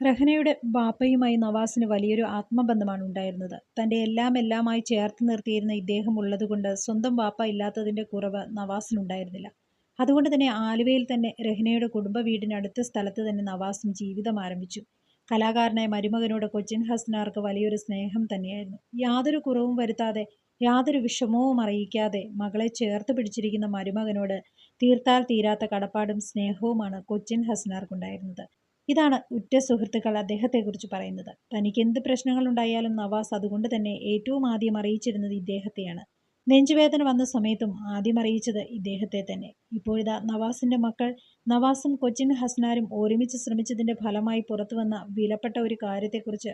റഹ്നയുടെ ബാപ്പയുമായി നവാസിന് വലിയൊരു ആത്മബന്ധമാണ് ഉണ്ടായിരുന്നത്. തന്റെ എല്ലാം എല്ലാമായി ചേർത്ത് നിർത്തിയിരുന്ന ഇദ്ദേഹം ഉള്ളതുകൊണ്ട് സ്വന്തം ബാപ്പ ഇല്ലാത്തതിന്റെ കുറവ് നവാസിനുണ്ടായിരുന്നില്ല. അതുകൊണ്ട് തന്നെ ആലുവയിൽ തന്നെ രഹനയുടെ കുടുംബ വീടിനടുത്ത സ്ഥലത്ത് തന്നെ നവാസും ജീവിതം ആരംഭിച്ചു. കലാകാരനായ മരുമകനോട് കൊച്ചിൻ ഹസ്നാർക്ക് വലിയൊരു സ്നേഹം തന്നെയായിരുന്നു. യാതൊരു കുറവും വരുത്താതെ യാതൊരു വിഷമവും അറിയിക്കാതെ മകളെ ചേർത്ത് പിടിച്ചിരിക്കുന്ന മരുമകനോട് തീർത്താൽ തീരാത്ത കടപ്പാടും സ്നേഹവുമാണ് കൊച്ചിൻ ഹസനാർക്കുണ്ടായിരുന്നത്. ഇതാണ് ഉറ്റ സുഹൃത്തുക്കൾ അദ്ദേഹത്തെക്കുറിച്ച് പറയുന്നത്. തനിക്ക് എന്ത് പ്രശ്നങ്ങളുണ്ടായാലും നവാസ് അതുകൊണ്ട് തന്നെ ഏറ്റവും ആദ്യം അറിയിച്ചിരുന്നത് ഇദ്ദേഹത്തെയാണ്. നെഞ്ചുവേദന വന്ന സമയത്തും ആദ്യം അറിയിച്ചത് ഇദ്ദേഹത്തെ തന്നെ. ഇപ്പോഴിതാ നവാസിന്റെ മക്കൾ നവാസും കൊച്ചിൻ ഹസ്നാരും ഒരുമിച്ച് ശ്രമിച്ചതിന്റെ ഫലമായി പുറത്തുവന്ന വിലപ്പെട്ട ഒരു കാര്യത്തെക്കുറിച്ച്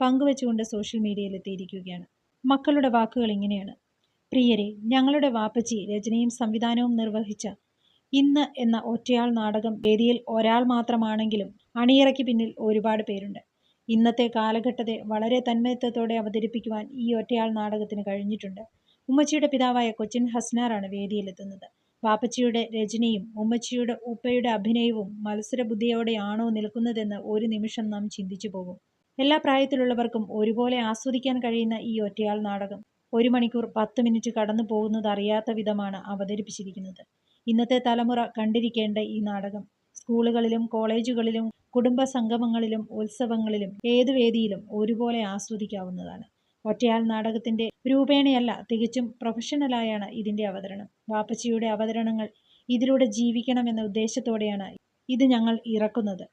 പങ്കുവെച്ചുകൊണ്ട് സോഷ്യൽ മീഡിയയിൽ എത്തിയിരിക്കുകയാണ് മക്കളുടെ വാക്കുകൾ ഇങ്ങനെയാണ്. പ്രിയരെ, ഞങ്ങളുടെ വാപ്പച്ചി രചനയും സംവിധാനവും നിർവഹിച്ച ഇന്ന് എന്ന ഒറ്റയാൾ നാടകം വേദിയിൽ ഒരാൾ മാത്രമാണെങ്കിലും അണിയറയ്ക്ക് പിന്നിൽ ഒരുപാട് പേരുണ്ട്. ഇന്നത്തെ കാലഘട്ടത്തെ വളരെ തന്മയത്വത്തോടെ അവതരിപ്പിക്കുവാൻ ഈ ഒറ്റയാൾ നാടകത്തിന് കഴിഞ്ഞിട്ടുണ്ട്. ഉമ്മച്ചിയുടെ പിതാവായ കൊച്ചിൻ ഹസ്നാറാണ് വേദിയിലെത്തുന്നത്. പാപ്പച്ചിയുടെ രചനയും ഉമ്മച്ചിയുടെ ഉപ്പയുടെ അഭിനയവും മത്സരബുദ്ധിയോടെയാണോ നിൽക്കുന്നതെന്ന് ഒരു നിമിഷം നാം ചിന്തിച്ചു പോകും എല്ലാ പ്രായത്തിലുള്ളവർക്കും ഒരുപോലെ ആസ്വദിക്കാൻ കഴിയുന്ന ഈ ഒറ്റയാൾ നാടകം ഒരു മണിക്കൂർ പത്ത് മിനിറ്റ് കടന്നു പോകുന്നതറിയാത്ത വിധമാണ് അവതരിപ്പിച്ചിരിക്കുന്നത്. ഇന്നത്തെ തലമുറ കണ്ടിരിക്കേണ്ട ഈ നാടകം സ്കൂളുകളിലും കോളേജുകളിലും കുടുംബ സംഗമങ്ങളിലും ഉത്സവങ്ങളിലും ഏതു വേദിയിലും ഒരുപോലെ ആസ്വദിക്കാവുന്നതാണ്. ഒറ്റയാൾ നാടകത്തിന്റെ രൂപേണയല്ല തികച്ചും പ്രൊഫഷണലായാണ് ഇതിന്റെ അവതരണം. വാപ്പച്ചിയുടെ അവതരണങ്ങൾ ഇതിലൂടെ ജീവിക്കണം എന്ന ഉദ്ദേശത്തോടെയാണ് ഇത് ഞങ്ങൾ ഇറക്കുന്നത്.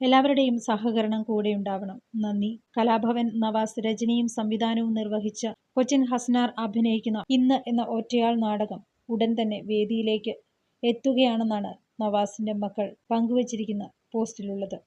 എല്ലാവരുടെയും സഹകരണം കൂടെ ഉണ്ടാവണം നന്ദി. കലാഭവൻ നവാസ് രചനയും സംവിധാനവും നിർവഹിച്ച കൊച്ചിൻ ഹസ്നാർ അഭിനയിക്കുന്ന ഇന്ന് എന്ന ഒറ്റയാൾ നാടകം ഉടൻ തന്നെ വേദിയിലേക്ക് എത്തുകയാണെന്നാണ് നവാസിന്റെ മക്കൾ പങ്കുവച്ചിരിക്കുന്ന പോസ്റ്റിലുള്ളത്.